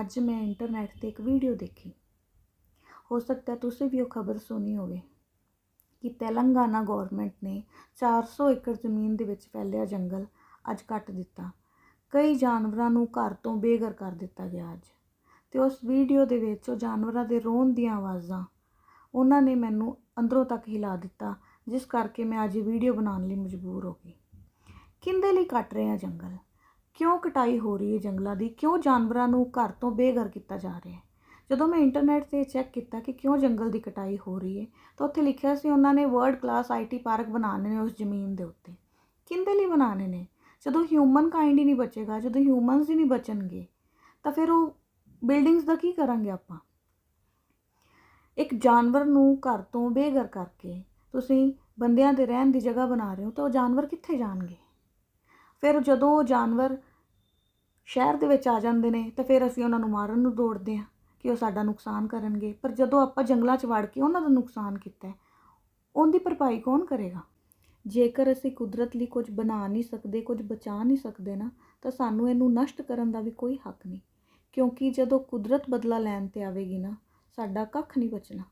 ਅੱਜ ਮੈਂ ਇੰਟਰਨੈਟ ਤੇ ਇੱਕ ਵੀਡੀਓ ਦੇਖੀ। ਹੋ ਸਕਦਾ ਤੁਸੀਂ ਵੀ ਉਹ ਖਬਰ ਸੁਣੀ ਹੋਵੇ ਕਿ ਤੇਲੰਗਾਨਾ ਗਵਰਨਮੈਂਟ ਨੇ 400 ਏਕੜ ਜ਼ਮੀਨ ਦੇ ਵਿੱਚ ਫੈਲਿਆ ਜੰਗਲ ਅੱਜ ਕੱਟ ਦਿੱਤਾ। ਕਈ ਜਾਨਵਰਾਂ ਨੂੰ ਘਰ ਤੋਂ ਬੇਘਰ ਕਰ ਦਿੱਤਾ ਗਿਆ ਅੱਜ। ਤੇ ਉਸ ਵੀਡੀਓ ਦੇ ਵਿੱਚ ਉਹ ਜਾਨਵਰਾਂ ਦੇ ਰੋਣ ਦੀਆਂ ਆਵਾਜ਼ਾਂ ਉਹਨਾਂ ਨੇ ਮੈਨੂੰ ਅੰਦਰੋਂ ਤੱਕ ਹਿਲਾ ਦਿੱਤਾ, ਜਿਸ ਕਰਕੇ ਮੈਂ ਅੱਜ ਵੀਡੀਓ ਬਣਾਉਣ ਲਈ ਮਜਬੂਰ ਹੋ ਗਈ। ਕਿੰਦੇ ਲਈ ਕੱਟ ਰਹੇ ਆ ਜੰਗਲ? ਕਿਉਂ ਕਟਾਈ ਹੋ ਰਹੀ ਹੈ ਜੰਗਲਾਂ ਦੀ? ਕਿਉਂ ਜਾਨਵਰਾਂ ਨੂੰ ਘਰ ਤੋਂ ਬੇਘਰ ਕੀਤਾ ਜਾ ਰਿਹਾ ਹੈ? ਜਦੋਂ ਮੈਂ ਇੰਟਰਨੈਟ ਤੇ ਚੈੱਕ ਕੀਤਾ ਕਿ ਕਿਉਂ ਜੰਗਲ ਦੀ ਕਟਾਈ ਹੋ ਰਹੀ ਹੈ, ਤਾਂ ਉੱਥੇ ਲਿਖਿਆ ਸੀ ਉਹਨਾਂ ਨੇ ਵਰਲਡ ਕਲਾਸ ਆਈਟੀ ਪਾਰਕ ਬਣਾਉਣੇ ਨੇ ਉਸ ਜ਼ਮੀਨ ਦੇ ਉੱਤੇ। ਕਿੰਦੇ ਲਈ ਬਣਾਉਣੇ ਨੇ? ਜਦੋਂ ਹਿਊਮਨ ਕਾਈਂਡ ਹੀ ਨਹੀਂ ਬਚੇਗਾ, ਜਦੋਂ ਹਿਊਮਨਸ ਹੀ ਨਹੀਂ ਬਚਣਗੇ, ਤਾਂ ਫਿਰ ਉਹ ਬਿਲਡਿੰਗਸ ਦਾ ਕੀ ਕਰਾਂਗੇ ਆਪਾਂ? ਇੱਕ ਜਾਨਵਰ ਨੂੰ ਘਰ ਤੋਂ ਬੇਘਰ ਕਰਕੇ ਤੁਸੀਂ ਬੰਦਿਆਂ ਦੇ ਰਹਿਣ ਦੀ ਜਗ੍ਹਾ ਬਣਾ ਰਹੇ ਹੋ, ਤਾਂ ਉਹ ਜਾਨਵਰ ਕਿੱਥੇ ਜਾਣਗੇ? ਫਿਰ ਜਦੋਂ ਉਹ ਜਾਨਵਰ ਸ਼ਹਿਰ ਦੇ ਵਿੱਚ ਆ ਜਾਂਦੇ ਨੇ ਤਾਂ ਫਿਰ ਅਸੀਂ ਉਹਨਾਂ ਨੂੰ ਮਾਰਨ ਨੂੰ ਦੌੜਦੇ ਹਾਂ ਕਿ ਉਹ ਸਾਡਾ ਨੁਕਸਾਨ ਕਰਨਗੇ। ਪਰ ਜਦੋਂ ਆਪਾਂ ਜੰਗਲਾਂ 'ਚ ਵੜ ਕੇ ਉਹਨਾਂ ਦਾ ਨੁਕਸਾਨ ਕੀਤਾ, ਉਹਦੀ ਭਰਪਾਈ ਕੌਣ ਕਰੇਗਾ? ਜੇਕਰ ਅਸੀਂ ਕੁਦਰਤ ਲਈ ਕੁਝ ਬਣਾ ਨਹੀਂ ਸਕਦੇ, ਕੁਝ ਬਚਾ ਨਹੀਂ ਸਕਦੇ ਨਾ, ਤਾਂ ਸਾਨੂੰ ਇਹਨੂੰ ਨਸ਼ਟ ਕਰਨ ਦਾ ਵੀ ਕੋਈ ਹੱਕ ਨਹੀਂ। ਕਿਉਂਕਿ ਜਦੋਂ ਕੁਦਰਤ ਬਦਲਾ ਲੈਣ ਤੇ ਆਵੇਗੀ ਨਾ, ਸਾਡਾ ਕੱਖ ਨਹੀਂ ਬਚਣਾ।